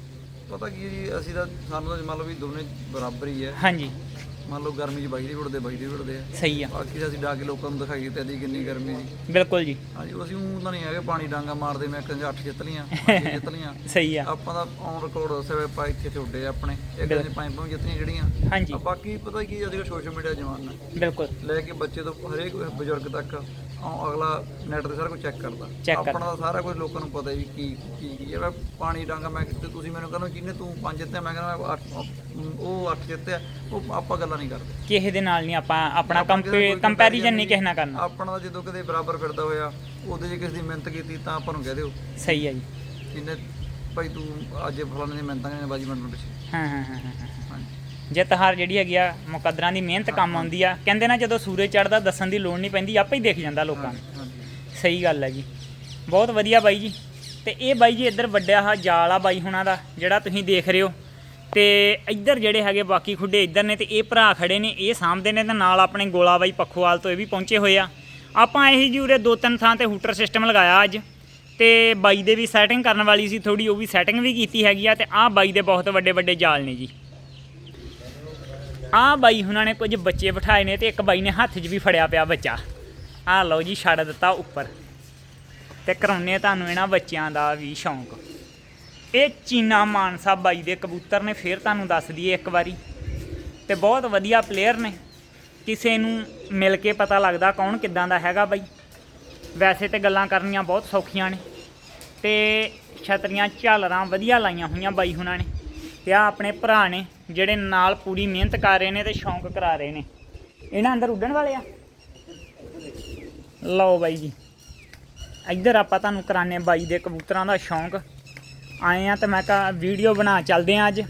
ਪਤਾ ਕੀ ਹੈ ਜੀ ਅਸੀਂ ਤਾਂ ਸਾਨੂੰ ਤਾਂ ਮੰਨ ਲਓ ਵੀ ਦੋਨੇ ਬਰਾਬਰ ਹੀ ਹੈ। ਹਾਂਜੀ। ਮੰਨ ਲਓ ਗਰਮੀ 'ਚ ਬਾਈ ਦੇ ਉੜਦੇ ਬਾਈ ਦੇ ਉੜਦੇ ਆ। ਸਹੀ ਆ। ਬਾਕੀ ਤਾਂ ਅਸੀਂ ਡਾ ਕੇ ਲੋਕਾਂ ਨੂੰ ਦਿਖਾਈਏ ਤੇ ਦੀ ਕਿੰਨੀ ਗਰਮੀ ਜੀ ਬਿਲਕੁਲ ਜੀ। ਹਾਂਜੀ ਅਸੀਂ ਉਹ ਤਾਂ ਨਹੀਂ ਹੈਗੇ ਪਾਣੀ ਡਾਂਗਾ ਮਾਰਦੇ ਮੈਂ ਕਹਿੰਦਾ ਅੱਠ ਜਿੱਤ ਲੀਆਂ ਜਿੱਤ ਲੀਆਂ ਸਹੀ ਆ। ਆਪਾਂ ਦਾ ਔਨ ਰਿਕਾਰਡ ਦੱਸਿਆ ਹੋਇਆ ਆਪਾਂ ਇੱਥੇ ਆ ਆਪਣੇ ਇੱਕ 'ਚ ਪੰਜ ਪੰਜ ਜਿੱਤੀਆਂ ਜਿਹੜੀਆਂ। ਹਾਂਜੀ। ਬਾਕੀ ਪਤਾ ਕੀ ਅੱਜ ਕੱਲ੍ਹ ਸੋਸ਼ਲ ਮੀਡੀਆ ਜਮਾਨਾ। ਬਿਲਕੁਲ। ਲੈ ਕੇ ਬੱਚੇ ਤੋਂ ਹਰੇਕ ਬਜ਼ੁਰਗ ਤੱਕ ਅ- ਅਗਲਾ ਨੈਟ ਤੇ ਸਾਰਾ ਕੁਝ ਚੈੱਕ ਕਰਦਾ। Check ਕਰਦਾ। ਆਪਣਾ ਤਾਂ ਸਾਰਾ ਕੁਝ ਲੋਕਾਂ ਨੂੰ ਪਤਾ ਵੀ ਕੀ ਕੀ ਕੀ ਹੈ। ਮੈਂ ਪਾਣੀ ਡਾਂਗਾ ਮੈਂ ਤੇ ਤੁਸੀਂ ਮੈਨੂੰ ਕਹਿੰਦੇ ਕਿੰਨੇ ਤੂੰ ਪੰਜ ਜਿੱਤਿਆ ਮੈਂ ਕਹਿੰਦਾ ਮੈਂ ਅੱਠ- ਉਹ ਅੱਠ ਜਿੱਤਿਆ ਉਹ ਆਪਾਂ ਗੱਲਾਂ ਨਹੀਂ ਕਰਦੇ। ਕਿਸੇ ਦੇ ਨਾਲ ਨਹੀਂ ਆਪਾਂ ਆਪਣਾ ਆਪਾਂ ਕਿਸੇ ਦਾ ਕੋਈ ਕੰਪੈਰੀਜ਼ਨ ਨਹੀਂ ਕਿਸੇ ਨਾਲ ਕਰਨਾ। ਆਪਣਾ ਤਾਂ ਜਦੋਂ ਕਦੇ ਬਰਾਬਰ ਫਿਰਦਾ ਹੋਇਆ ਉਹਦੇ ਜੇ ਕਿਸੇ ਦੀ ਮਿਹਨਤ ਕੀਤੀ ਤਾਂ ਆਪਾਂ ਨੂੰ ਕਹਿ ਦਿਓ। ਸਹੀ ਆ ਜੀ। ਜਿੰਨੇ ਭਾਈ ਤੂੰ ਅੱਜ ਫਲਾਣੇ ਦੀ ਮਿਹਨਤਾਂ ਨੇ ਬਾਜੀ ਮੰਡਣ ਪਿੱਛੇ ਹਾਂ ਹਾਂ ਹਾਂ ਹਾਂ ਹਾਂ। ਹਾਂਜੀ। ਜਿੱਤ ਹਾਰ ਜਿਹੜੀ ਹੈਗੀ ਆ ਮੁਕੱਦਰਾਂ ਦੀ ਮਿਹਨਤ ਕੰਮ ਆਉਂਦੀ ਆ। ਕਹਿੰਦੇ ਨਾ ਜਦੋਂ ਸੂਰਜ ਚੜਦਾ ਦੱਸਣ ਦੀ ਲੋੜ ਨਹੀਂ ਪੈਂਦੀ ਆਪੇ ਹੀ ਦਿਖ ਜਾਂਦਾ ਲੋਕਾਂ ਨੂੰ। ਸਹੀ ਗੱਲ ਹੈ ਜੀ। ਬਹੁਤ ਵਧੀਆ ਬਾਈ ਜੀ। ਤੇ ਇਹ ਬਾਈ ਜੀ ਇੱਧਰ ਵੱਡਿਆ ਹਾ ਜਾਲ ਆ ਬਾਈ ਹੁਣਾਂ ਦਾ ਜਿਹੜਾ ਤੁਸੀਂ ਦੇਖ ਰਹੇ ਹੋ। ਤੇ ਇੱਧਰ ਜਿਹੜੇ ਹੈਗੇ ਬਾਕੀ ਖੁੱਡੇ ਇੱਧਰ ਨੇ ਤੇ ਇਹ ਭਰਾ ਖੜੇ ਨੇ ਇਹ ਸਾਹਮਣੇ ਨੇ ਤੇ ਨਾਲ ਆਪਣੇ ਗੋਲਾ ਬਾਈ ਪੱਖੋਵਾਲ ਤੋਂ ਇਹ ਵੀ ਪਹੁੰਚੇ ਹੋਏ ਆ। ਆਪਾਂ ਇਹੀ ਜੀ ਉਰੇ ਦੋ ਤਿੰਨ ਥਾਂ ਤੇ ਹੂਟਰ ਸਿਸਟਮ ਲਗਾਇਆ ਅੱਜ। ਤੇ ਬਾਈ ਦੇ ਵੀ ਸੈਟਿੰਗ ਕਰਨ ਵਾਲੀ ਸੀ ਥੋੜੀ ਉਹ ਵੀ ਸੈਟਿੰਗ ਵੀ ਕੀਤੀ ਹੈਗੀ ਆ ਤੇ ਆਹ ਬਾਈ ਦੇ ਬਹੁਤ ਵੱਡੇ ਵੱਡੇ ਜਾਲ ਨੇ ਜੀ। ਆਹ ਬਾਈ ਹੁਣਾਂ ਨੇ ਕੁਝ ਬੱਚੇ ਬਿਠਾਏ ਨੇ ਤੇ ਇੱਕ ਬਾਈ ਨੇ ਹੱਥ 'ਚ ਵੀ ਫੜਿਆ ਪਿਆ ਬੱਚਾ। ਆ ਲਓ ਜੀ, ਛੱਡ ਦਿੱਤਾ ਉੱਪਰ। ਤੇ ਕਰਾਉਨੇ ਤੁਹਾਨੂੰ ਇਹਨਾਂ ਬੱਚਿਆਂ ਦਾ ਵੀ ਸ਼ੌਂਕ। ਇਹ ਚੀਨਾ ਮਾਨਸਾ ਬਾਈ ਦੇ ਕਬੂਤਰ ਨੇ, ਫੇਰ ਤੁਹਾਨੂੰ ਦੱਸ ਦਈਏ ਇੱਕ ਵਾਰੀ। ਤੇ ਬਹੁਤ ਵਧੀਆ ਪਲੇਅਰ ਨੇ। ਕਿਸੇ ਨੂੰ ਮਿਲ ਕੇ ਪਤਾ ਲੱਗਦਾ ਕੌਣ ਕਿੱਦਾਂ ਦਾ ਹੈਗਾ ਬਾਈ। ਵੈਸੇ ਤੇ ਗੱਲਾਂ ਕਰਨੀਆਂ ਬਹੁਤ ਸੌਖੀਆਂ ਨੇ। ਤੇ ਛਤਰੀਆਂ, ਝਾਲਰਾਂ ਵਧੀਆ ਲਾਈਆਂ ਹੋਈਆਂ ਬਾਈ ਹੁਣਾਂ ਨੇ। ਤੇ ਆ ਆਪਣੇ ਭਰਾ ਨੇ, ਜਿਹੜੇ ਨਾਲ ਪੂਰੀ ਮਿਹਨਤ ਕਰ ਰਹੇ ਨੇ ਤੇ ਸ਼ੌਂਕ ਕਰਾ ਰਹੇ ਨੇ। ਇਹਨਾਂ ਅੰਦਰ ਉੱਡਣ ਵਾਲੇ ਆ? ਲਓ ਬਾਈ ਜੀ। ਇੱਧਰ ਆਪਾਂ ਤੁਹਾਨੂੰ ਕਰਾਨੇ ਬਾਈ ਦੇ ਕਬੂਤਰਾਂ ਦਾ ਸ਼ੌਂਕ। ਆਏ ਆ ਤੇ ਮੈਂ ਕਹਾ ਵੀਡੀਓ ਬਣਾ, ਚੱਲਦੇ ਆ ਅੱਜ।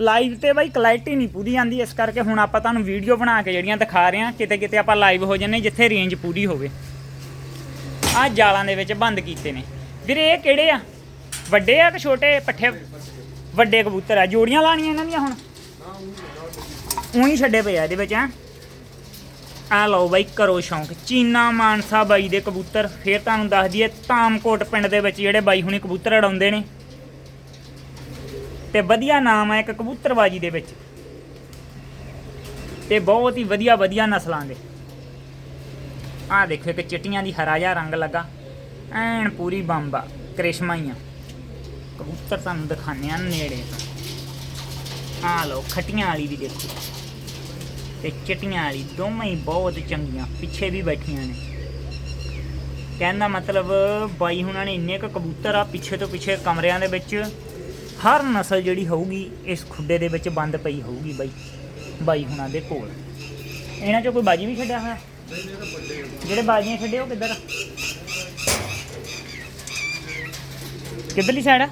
ਲਾਈਵ ਤੇ ਬਾਈ ਕਲੈਰਿਟੀ ਨਹੀਂ ਪੂਰੀ ਆਂਦੀ ਇਸ ਕਰਕੇ ਹੁਣ ਆਪਾਂ ਤੁਹਾਨੂੰ ਵੀਡੀਓ ਬਣਾ ਕੇ ਜਿਹੜੀਆਂ ਦਿਖਾ ਰਹੇ ਆ ਕਿਤੇ ਕਿਤੇ ਆਪਾਂ ਲਾਈਵ ਹੋ ਜੰਨੇ ਜਿੱਥੇ ਰੇਂਜ ਪੂਰੀ ਹੋਵੇ। ਆ ਜਾਲਾਂ ਦੇ ਵਿੱਚ ਬੰਦ ਕੀਤੇ ਨੇ। ਵੀਰੇ, ਇਹ ਕਿਹੜੇ ਆ? ਵੱਡੇ ਆ ਕਿ ਛੋਟੇ ਪੱਠੇ? ਵੱਡੇ ਕਬੂਤਰ ਆ। ਜੋੜੀਆਂ ਲਾਣੀਆਂ ਇਹਨਾਂ ਦੀਆਂ ਹੁਣ। ਉਹੀ ਛੱਡੇ ਪਏ ਆ ਇਹਦੇ ਵਿੱਚ ਆ ਆ ਲਓ ਬਾਈ, ਕਰੋ ਸ਼ੌਂਕ। ਚੀਨਾ ਮਾਨਸਾ ਬਾਈ ਦੇ ਕਬੂਤਰ, ਫੇਰ ਤੁਹਾਨੂੰ ਦੱਸ ਦਈਏ ਤਾਮਕੋਟ ਪਿੰਡ ਦੇ ਵਿੱਚ ਜਿਹੜੇ ਬਾਈ ਹੁਣੀ ਕਬੂਤਰ ਉਡਾਉਂਦੇ ਨੇ। ਤੇ ਵਧੀਆ ਨਾਮ ਹੈ ਇੱਕ ਕਬੂਤਰਬਾਜੀ ਦੇ ਵਿੱਚ। ਤੇ ਬਹੁਤ ਹੀ ਵਧੀਆ ਵਧੀਆ ਨਸਲਾਂ ਦੇ। ਆ ਦੇਖੋ ਇੱਕ ਚਿੱਟੀਆਂ ਦੀ ਹਰਾ ਜਿਹਾ ਰੰਗ ਲੱਗਾ। ਐਨ ਪੂਰੀ ਬੰਬਾ ਕ੍ਰਿਸ਼ਮਾ ਹੀ ਆ। ਕਬੂਤਰ ਤੁਹਾਨੂੰ ਦਿਖਾਉਂਦੇ ਆ ਨੇੜੇ। ਤੋਂ ਆਹ ਲਓ, ਖਟੀਆਂ ਵਾਲੀ ਵੀ ਦੇਖੋ। ਤੇ ਚਿੱਟੀਆਂ ਵਾਲੀ, ਦੋਵੇਂ ਹੀ ਬਹੁਤ ਚੰਗੀਆਂ, ਪਿੱਛੇ ਵੀ ਬੈਠੀਆਂ ਨੇ। ਕਹਿੰਦਾ ਮਤਲਬ, ਬਾਈ ਹੁਣਾਂ ਨੇ ਇੰਨੇ ਕ ਕਬੂਤਰ ਆ, ਪਿੱਛੇ ਤੋਂ ਪਿੱਛੇ ਕਮਰਿਆਂ ਦੇ ਵਿੱਚ। ਹਰ ਨਸਲ ਜਿਹੜੀ ਹੋਊਗੀ, ਇਸ ਖੁੱਡੇ ਦੇ ਵਿੱਚ ਬੰਦ ਪਈ ਹੋਊਗੀ ਬਾਈ। ਬਾਈ ਹੁਣਾਂ ਦੇ ਕੋਲ। ਇਹਨਾਂ ਚੋਂ ਕੋਈ ਬਾਜੀ ਵੀ ਛੱਡਿਆ ਹੋਇਆ? ਜਿਹੜੇ ਬਾਜੀਆਂ ਛੱਡੇ ਉਹ ਕਿੱਧਰ ਆ? ਕਿੱਧਰਲੀ ਸਾਈਡ ਆ?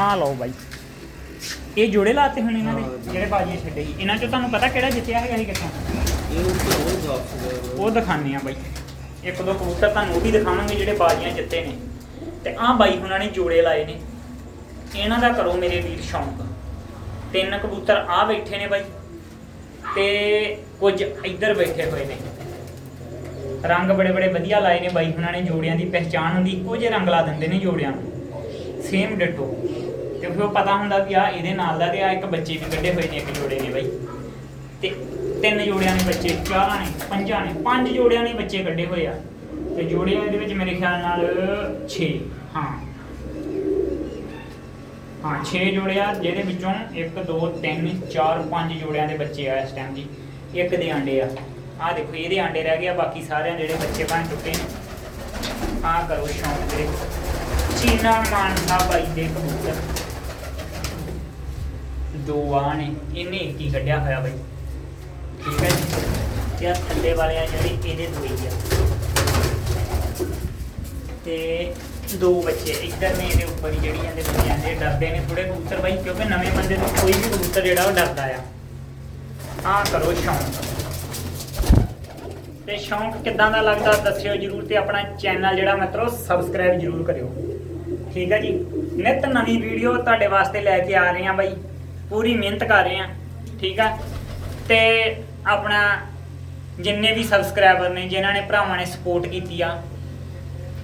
ਆ ਲਓ ਬਾਈ। ਇਹ ਜੋੜੇ ਲਾਤੇ ਹੁਣ ਇਹਨਾਂ ਦੇ ਜਿਹੜੇ ਬਾਜੀਆਂ ਛੱਡੇ ਸੀ। ਇਹਨਾਂ ਚੋਂ ਤੁਹਾਨੂੰ ਪਤਾ ਕਿਹੜਾ ਜਿੱਤਿਆ ਹੈਗਾ ਸੀ ਕਿੱਥੋਂ? ਉਹ ਦਿਖਾਣੇ ਆ ਬਾਈ। ਇੱਕ ਦੋ ਕਬੂਤਰ ਤੁਹਾਨੂੰ ਉਹ ਵੀ ਦਿਖਾਵਾਂਗੇ ਜਿਹੜੇ ਬਾਜੀਆਂ ਜਿੱਤੇ ਨੇ। ਤੇ ਆਹ ਬਾਈ ਹੁਣਾਂ ਨੇ ਜੋੜੇ ਲਾਏ ਨੇ। ਇਹਨਾਂ ਦਾ ਕਰੋ ਮੇਰੇ ਵੀਰ ਸ਼ੌਂਕ। ਤਿੰਨ ਕਬੂਤਰ ਆ ਬੈਠੇ ਨੇ ਬਾਈ। ਤੇ ਕੁਝ ਇੱਧਰ ਬੈਠੇ ਹੋਏ ਨੇ। ਰੰਗ ਬੜੇ ਬੜੇ ਵਧੀਆ ਲਾਏ ਨੇ ਬਾਈ ਹੁਣਾਂ ਨੇ ਜੋੜਿਆਂ ਦੀ। ਪਹਿਚਾਣ ਹੁੰਦੀ ਇੱਕੋ ਜਿਹੇ ਰੰਗ ਲਾ ਦਿੰਦੇ ਨੇ ਜੋੜਿਆਂ ਨੂੰ। ਸੇਮ ਡਿਟੋ ਤੇ ਫਿਰ ਉਹ ਪਤਾ ਹੁੰਦਾ ਵੀ ਆ ਇਹਦੇ ਨਾਲ ਦਾ ਤੇ ਆ ਇੱਕ ਬੱਚੇ ਵੀ ਕੱਢੇ ਹੋਏ ਨੇ ਇੱਕ ਜੋੜੇ ਨੇ ਬਾਈ। ਤੇ ਤਿੰਨ ਜੋੜਿਆਂ ਨੇ ਬੱਚੇ, ਚਾਰਾਂ ਨੇ, ਪੰਜਾਂ ਨੇ, ਪੰਜ ਜੋੜਿਆਂ ਨੇ ਬੱਚੇ ਕੱਢੇ ਹੋਏ ਆ। ਤੇ ਜੋੜਿਆਂ ਦੇ ਵਿੱਚ ਮੇਰੇ ਖਿਆਲ ਨਾਲ 6 ਹਾਂ। ਹਾਂ 6 ਜੋੜੇ ਜਿਹਦੇ ਵਿੱਚੋਂ 1 2 3 4 5 ਜੋੜਿਆਂ ਦੇ ਬੱਚੇ ਆ ਇਸ ਟਾਈਮ ਜੀ। ਇੱਕ ਦੇ ਆਂਡੇ ਆ। ਆ ਦੇਖੋ, ਇਹਦੇ ਆਂਡੇ ਰਹਿ ਗਏ ਆ, ਬਾਕੀ ਸਾਰਿਆਂ ਜਿਹੜੇ ਬੱਚੇ ਬਣ ਚੁੱਕੇ ਨੇ। ਆ ਕਰੋ ਸ਼ੌਂਕ ਦੇ ਚੀਨਾ ਮਾਨਸਾ ਬਾਈ ਦੇ ਕਬੂਤਰ। ਦੋ ਆ ਨੇ, ਇਹਨੇ ਇੱਕ ਹੀ ਕੱਢਿਆ ਹੋਇਆ ਬਾਈ। ਠੀਕ ਹੈ ਜੀ? ਤੇ ਥੱਲੇ ਵਾਲੇ ਆ ਜਿਹੜੇ, ਇਹਦੇ ਦੋ ਹੀ ਆ। ਤੇ ਦੋ ਬੱਚੇ, ਇੱਧਰ ਨੇ ਇਹਦੇ ਉੱਪਰ ਹੀ ਜਿਹੜੀ ਜਾਂਦੇ ਬੱਚੇ ਜਾਂਦੇ ਡਰਦੇ ਨੇ ਥੋੜੇ ਕਬੂਤਰ ਬਾਈ, ਕਿਉਂਕਿ ਨਵੇਂ ਬੰਦੇ ਨੂੰ ਕੋਈ ਵੀ ਕਬੂਤਰ ਜਿਹੜਾ ਉਹ ਡਰਦਾ ਆ। ਆ ਕਰੋ ਸ਼ੌਂਕ। ਤੇ ਸ਼ੌਂਕ ਕਿੱਦਾਂ ਦਾ ਲੱਗਦਾ ਦੱਸਿਓ ਜਰੂਰ, ਤੇ ਆਪਣਾ ਚੈਨਲ ਜਿਹੜਾ ਮਤਲਬ ਸਬਸਕ੍ਰਾਈਬ ਜਰੂਰ ਕਰਿਓ। ਠੀਕ ਹੈ ਜੀ? ਨਿਤ ਨਵੀਂ ਵੀਡੀਓ ਤੁਹਾਡੇ ਵਾਸਤੇ ਲੈ ਕੇ ਆ ਰਹੇ ਹਾਂ ਬਾਈ। ਪੂਰੀ ਮਿਹਨਤ ਕਰ ਰਹੇ ਹਾਂ, ਠੀਕ ਆ? ਤੇ ਆਪਣਾ ਜਿੰਨੇ ਵੀ ਸਬਸਕ੍ਰਾਈਬਰ ਨੇ, ਜਿਨ੍ਹਾਂ ਨੇ ਭਰਾਵਾਂ ਨੇ ਸਪੋਰਟ ਕੀਤੀ ਆ,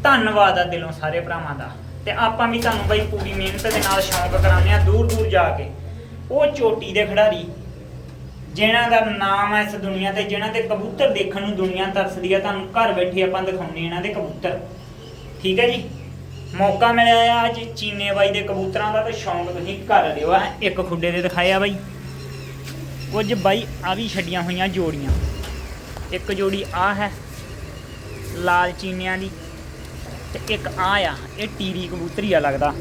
ਧੰਨਵਾਦ ਆ ਦਿਲੋਂ ਸਾਰੇ ਭਰਾਵਾਂ ਦਾ। ਤੇ ਆਪਾਂ ਵੀ ਤੁਹਾਨੂੰ ਬਈ ਪੂਰੀ ਮਿਹਨਤ ਦੇ ਨਾਲ ਸ਼ੌਂਕ ਕਰਾਉਂਦੇ ਆ ਦੂਰ ਦੂਰ ਜਾ ਕੇ। ਉਹ ਚੋਟੀ ਦੇ ਖਿਡਾਰੀ, ਜਿਨ੍ਹਾਂ ਦਾ ਨਾਮ ਹੈ ਇਸ ਦੁਨੀਆ ਤੇ, ਜਿਨ੍ਹਾਂ ਦੇ ਕਬੂਤਰ ਦੇਖਣ ਨੂੰ ਦੁਨੀਆ ਤਰਸਦੀ ਆ, ਤੁਹਾਨੂੰ ਘਰ ਬੈਠੇ ਆਪਾਂ ਦਿਖਾਉਂਦੇ ਇਹਨਾਂ ਦੇ ਕਬੂਤਰ। ਠੀਕ ਹੈ ਜੀ? ਮੌਕਾ ਮਿਲਿਆ ਆ, ਅੱਜ ਚੀਨੇ ਬਾਈ ਦੇ ਕਬੂਤਰਾਂ ਦਾ ਤੇ ਸ਼ੌਂਕ ਤੁਸੀਂ ਕਰ ਲਿਓ ਆ। ਇੱਕ ਖੁੱਡੇ ਦੇ ਦਿਖਾਏ ਬਾਈ। ਕੁਝ ਬਾਈ ਆ ਵੀ ਛੱਡੀਆਂ ਹੋਈਆਂ ਜੋੜੀਆਂ। ਇੱਕ ਜੋੜੀ ਆ ਹੈ, ਲਾਲ ਚੀਨਿਆਂ ਦੀ ਤੇ ਇੱਕ ਆ ਆ, ਇਹ ਟੀਰੀ ਕਬੂਤਰੀ ਆ ਲੱਗਦਾ।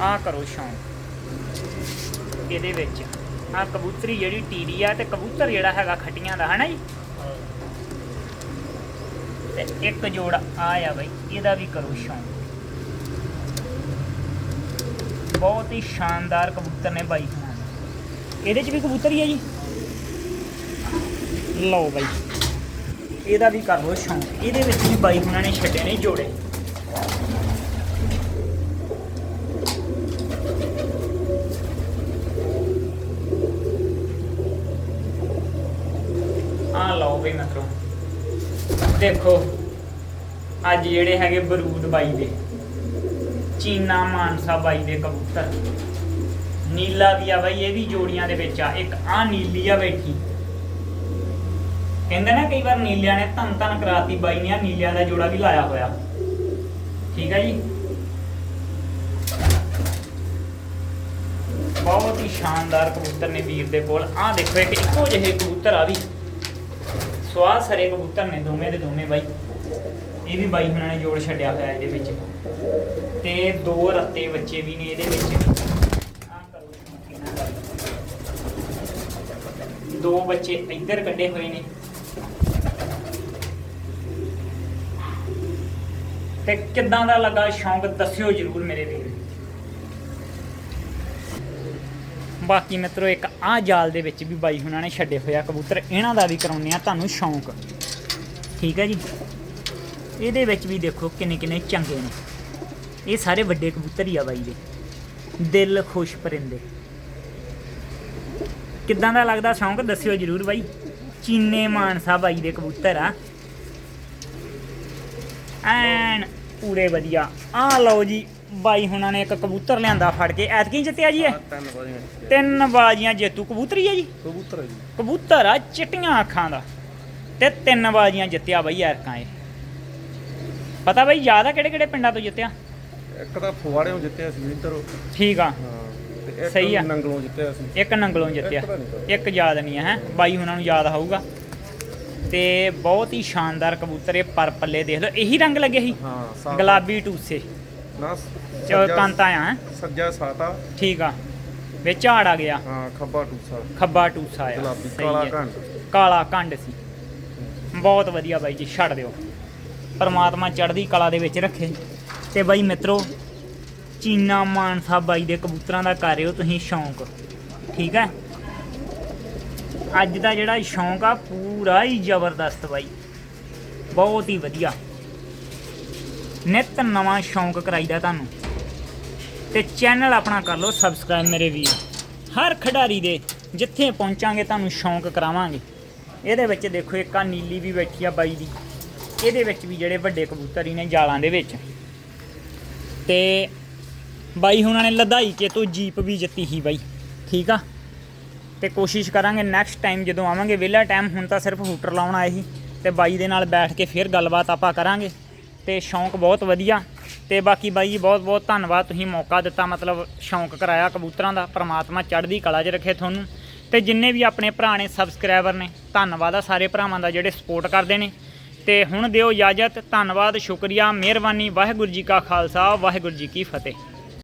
ਆ ਕਰੋ ਸ਼ੌਂਕ। ਇਹਦੇ ਵਿੱਚ ਆ ਕਬੂਤਰੀ ਜਿਹੜੀ ਟੀਰੀ ਆ ਤੇ ਕਬੂਤਰ ਜਿਹੜਾ ਹੈਗਾ ਖੱਟੀਆਂ ਦਾ, ਹਨਾ ਜੀ? ਤੇ ਇੱਕ ਜੋੜ ਆ ਆ ਬਈ, ਇਹਦਾ ਵੀ ਕਰੋ ਸ਼ੌਂਕ। ਬਹੁਤ ਹੀ ਸ਼ਾਨਦਾਰ ਕਬੂਤਰ ਨੇ ਬਾਈ ਇਹਦੇ ਚ ਵੀ ਕਬੂਤਰ ਹੀ ਹੈ ਜੀ? ਲਓ ਬਾਈ, ਇਹਦਾ ਵੀ ਕਰ ਲਓ ਸ਼ੌਂਕ। ਇਹਦੇ ਵਿੱਚ ਵੀ ਬਾਈ ਹੁਣਾਂ ਨੇ ਛੱਡੇ ਨੇ ਜੋੜੇ। ਆ ਲਓ ਬਈ ਮਤਲਬ ਦੇਖੋ, ਅੱਜ ਜਿਹੜੇ ਹੈਗੇ ਬਰੂਦ ਬਾਈ ਦੇ, ਚੀਨਾ ਮਾਨਸਾ ਬਾਈ ਦੇ ਕਬੂਤਰ। ਨੀਲਾ ਵੀ ਆ ਬਾਈ, ਇਹ ਵੀ ਜੋੜੀਆਂ ਦੇ ਵਿੱਚ ਆ। ਇੱਕ ਆ ਨੀਲੀ ਆ ਬੈਠੀ। ਕਹਿੰਦੇ ਨਾ ਕਈ ਵਾਰ ਨੀਲਿਆਂ ਨੇ ਧੰਨ ਧੰਨ ਕਰਾਤੀ ਬਾਈ ਨੇ, ਆ ਨੀਲਿਆਂ ਦਾ ਜੋੜਾ ਵੀ ਲਾਇਆ ਹੋਇਆ। ਠੀਕ ਹੈ ਜੀ? ਬਹੁਤ ਹੀ ਸ਼ਾਨਦਾਰ ਕਬੂਤਰ ਨੇ ਵੀਰ ਦੇ ਕੋਲ। ਆਹ ਦੇਖੋ, ਇੱਕ ਇੱਕੋ ਜਿਹੇ ਕਬੂਤਰ ਆ ਵੀ। ਸਵਾਹ ਸਰੇ ਕਬੂਤਰ ਨੇ ਦੋਵੇਂ ਦੇ ਦੋਵੇਂ ਬਾਈ। ਇਹ ਵੀ ਬਾਈ ਹੁਣਾਂ ਨੇ ਜੋੜ ਛੱਡਿਆ ਹੋਇਆ ਇਹਦੇ ਵਿੱਚ। ਤੇ ਦੋ ਰੱਤੇ ਬੱਚੇ ਵੀ ਨੇ ਇਹਦੇ ਵਿੱਚ। ਦੋ ਬੱਚੇ ਇੱਧਰ ਕੱਢੇ ਹੋਏ ਨੇ। ਤੇ ਕਿੱਦਾਂ ਦਾ ਲੱਗਾ ਸ਼ੌਂਕ ਦੱਸਿਓ ਜਰੂਰ ਮੇਰੇ ਵੀਰ। ਬਾਕੀ ਮਿੱਤਰੋ, ਇੱਕ ਆਹ ਜਾਲ ਦੇ ਵਿੱਚ ਵੀ ਬਾਈ ਹੁਣਾਂ ਨੇ ਛੱਡੇ ਹੋਇਆ ਕਬੂਤਰ। ਇਹਨਾਂ ਦਾ ਵੀ ਕਰਾਉਂਦੇ ਆ ਤੁਹਾਨੂੰ ਸ਼ੌਂਕ। ਠੀਕ ਹੈ ਜੀ? ਇਹਦੇ ਵਿੱਚ ਵੀ ਦੇਖੋ ਕਿੰਨੇ ਕਿੰਨੇ ਚੰਗੇ ਨੇ। ਇਹ ਸਾਰੇ ਵੱਡੇ ਕਬੂਤਰ ਹੀ ਆ ਬਾਈ ਦੇ। ਦਿਲ ਖੁਸ਼ ਪਰਿੰਦੇ। ਕਿੱਦਾਂ ਦਾ ਲੱਗਦਾ ਸ਼ੌਂਕ? ਦੱਸਿਓ ਜਰੂਰ ਬਾਈ। ਚੀਨੇ ਮਾਨਸਾ ਬਾਈ ਦੇ ਕਬੂਤਰ ਆ। ਐਨ ਪੂਰੇ ਵਧੀਆ। ਆ ਲਓ ਜੀ ਬਾਈ ਹੁਣਾਂ ਨੇ ਇੱਕ ਕਬੂਤਰ ਲਿਆਂਦਾ ਫੜ ਕੇ। ਐਤਕੀ ਜਿੱਤਿਆ ਜੀ ਇਹ? ਤਿੰਨ ਬਾਜ਼ੀਆਂ ਜੇਤੂ। ਕਬੂਤਰੀ ਹੈ ਜੀ? ਕਬੂਤਰ ਹੈ ਜੀ। ਕਬੂਤਰ ਆ ਚਿੱਟੀਆਂ ਅੱਖਾਂ ਦਾ। ਤੇ ਤਿੰਨ ਬਾਜ਼ੀਆਂ ਜਿੱਤਿਆ ਬਈ ਐਰਕਾਂ ਇਹ। ਪਤਾ ਬਾਈ ਯਾਦ ਆ ਕਿਹੜੇ ਕਿਹੜੇ ਪਿੰਡਾਂ ਤੋਂ ਜਿੱਤਿਆ? ਇੱਕ ਤਾਂ ਫੁਆੜਿਓਂ ਜਿੱਤਿਆ ਸੀ ਇੱਧਰ। ਠੀਕ ਆ। ਹਾਂ ਤੇ ਇੱਕ ਸਹੀ ਆ। ਨੰਗਲੋਂ ਜਿੱਤਿਆ ਸੀ। ਇੱਕ ਨੰਗਲੋਂ ਜਿੱਤਿਆ। ਇੱਕ ਯਾਦ ਨਹੀਂ ਹੈ ਹੈਂ। ਬਾਈ ਹੁਣਾਂ ਨੂੰ ਯਾਦ ਹੋਊਗਾ ਤੇ ਬਹੁਤ ਹੀ ਸ਼ਾਨਦਾਰ ਕਬੂਤਰ ਇਹ ਪਰ ਪੱਲੇ ਦੇਖ ਲਓ। ਇਹੀ ਰੰਗ ਲੱਗੇ ਸੀ? ਹਾਂ ਗੁਲਾਬੀ ਟੂਸੇ। ਨਾ ਸੱਜਾ- ਕਾਂਤਾ ਆ ਹੈਂ। ਸੱਜਾ ਸਾਤਾ। ਠੀਕ ਆ। ਵਿੱਚ ਝਾੜ ਆ ਗਿਆ। ਹਾਂ ਖੱਬਾ ਟੂਸਾ। ਖੱਬਾ ਟੂਸਾ ਆ ਗੁਲਾਬੀ ਸਹੀ ਕਾਲਾ ਹੈ। ਘੰਟ ਕਾਲਾ ਕੰਡ ਸੀ। ਬਹੁਤ ਵਧੀਆ ਬਾਈ ਜੀ ਛੱਡ ਦਿਓ। ਪਰਮਾਤਮਾ ਚੜ੍ਹਦੀ ਕਲਾ ਦੇ ਵਿੱਚ ਰੱਖੇ। ਤੇ ਬਾਈ ਮਿੱਤਰੋ ਚੀਨਾ ਮਾਨਸਾ ਬਾਈ ਦੇ ਕਬੂਤਰਾਂ ਦਾ ਕਰ ਰਿਓ ਤੁਸੀਂ ਸ਼ੌਂਕ। ਠੀਕ ਹੈ? ਅੱਜ ਦਾ ਜਿਹੜਾ ਸ਼ੌਂਕ ਆ ਪੂਰਾ ਹੀ ਜ਼ਬਰਦਸਤ ਬਾਈ। ਬਹੁਤ ਹੀ ਵਧੀਆ। ਨਿਤ ਨਵਾਂ ਸ਼ੌਂਕ ਕਰਾਈਦਾ ਤੁਹਾਨੂੰ। ਤੇ ਚੈਨਲ ਆਪਣਾ ਕਰ ਲਓ ਸਬਸਕ੍ਰਾਈਬ ਮੇਰੇ ਵੀਰ। ਹਰ ਖਿਡਾਰੀ ਦੇ ਜਿੱਥੇ ਪਹੁੰਚਾਂਗੇ ਤੁਹਾਨੂੰ ਸ਼ੌਂਕ ਕਰਾਵਾਂਗੇ। ਇਹਦੇ ਵਿੱਚ ਦੇਖੋ, ਇੱਕ ਆ ਨੀਲੀ ਵੀ ਬੈਠੀ ਆ ਬਾਈ ਦੀ। ਇਹਦੇ ਵਿੱਚ ਵੀ ਜਿਹੜੇ ਵੱਡੇ ਕਬੂਤਰ ਹੀ ਨੇ ਜਾਲਾਂ ਦੇ ਵਿੱਚ। ਤੇ ਬਾਈ ਹੁਣਾਂ ਨੇ ਲਦਾਈ ਕੇ ਤੋਂ ਜੀਪ ਵੀ ਜਿੱਤੀ ਸੀ ਬਾਈ। ਠੀਕ ਆ? ਤੇ ਕੋਸ਼ਿਸ਼ ਕਰਾਂਗੇ ਨੈਕਸਟ ਟਾਈਮ ਜਦੋਂ ਆਵਾਂਗੇ ਵਿਹਲਾ ਟਾਈਮ ਹੁਣ ਤਾਂ ਸਿਰਫ ਹੂਟਰ ਲਾਉਣ ਆਏ ਸੀ। ਤੇ ਬਾਈ ਦੇ ਨਾਲ ਬੈਠ ਕੇ ਫਿਰ ਗੱਲਬਾਤ ਆਪਾਂ ਕਰਾਂਗੇ। ਤੇ ਸ਼ੌਂਕ ਬਹੁਤ ਵਧੀਆ। ਤੇ ਬਾਕੀ ਬਾਈ ਜੀ ਬਹੁਤ ਬਹੁਤ ਧੰਨਵਾਦ, ਤੁਸੀਂ ਮੌਕਾ ਦਿੱਤਾ, ਮਤਲਬ ਸ਼ੌਂਕ ਕਰਾਇਆ ਕਬੂਤਰਾਂ ਦਾ, ਪ੍ਰਮਾਤਮਾ ਚੜ੍ਹਦੀ ਕਲਾ 'ਚ ਰੱਖੇ ਤੁਹਾਨੂੰ। ਤੇ ਜਿੰਨੇ ਵੀ ਆਪਣੇ ਭਰਾ ਨੇ ਸਬਸਕ੍ਰਾਈਬਰ ਨੇ, ਧੰਨਵਾਦ ਆ ਸਾਰੇ ਭਰਾਵਾਂ ਦਾ ਜਿਹੜੇ ਸਪੋਰਟ ਕਰਦੇ ਨੇ। ਤੇ ਹੁਣ ਦਿਓ ਇਜਾਜ਼ਤ, ਧੰਨਵਾਦ, ਸ਼ੁਕਰੀਆ, ਮਿਹਰਬਾਨੀ, ਵਾਹਿਗੁਰੂ ਜੀ ਕਾ ਖਾਲਸਾ, ਵਾਹਿਗੁਰੂ ਜੀ ਕੀ ਫਤਿਹ।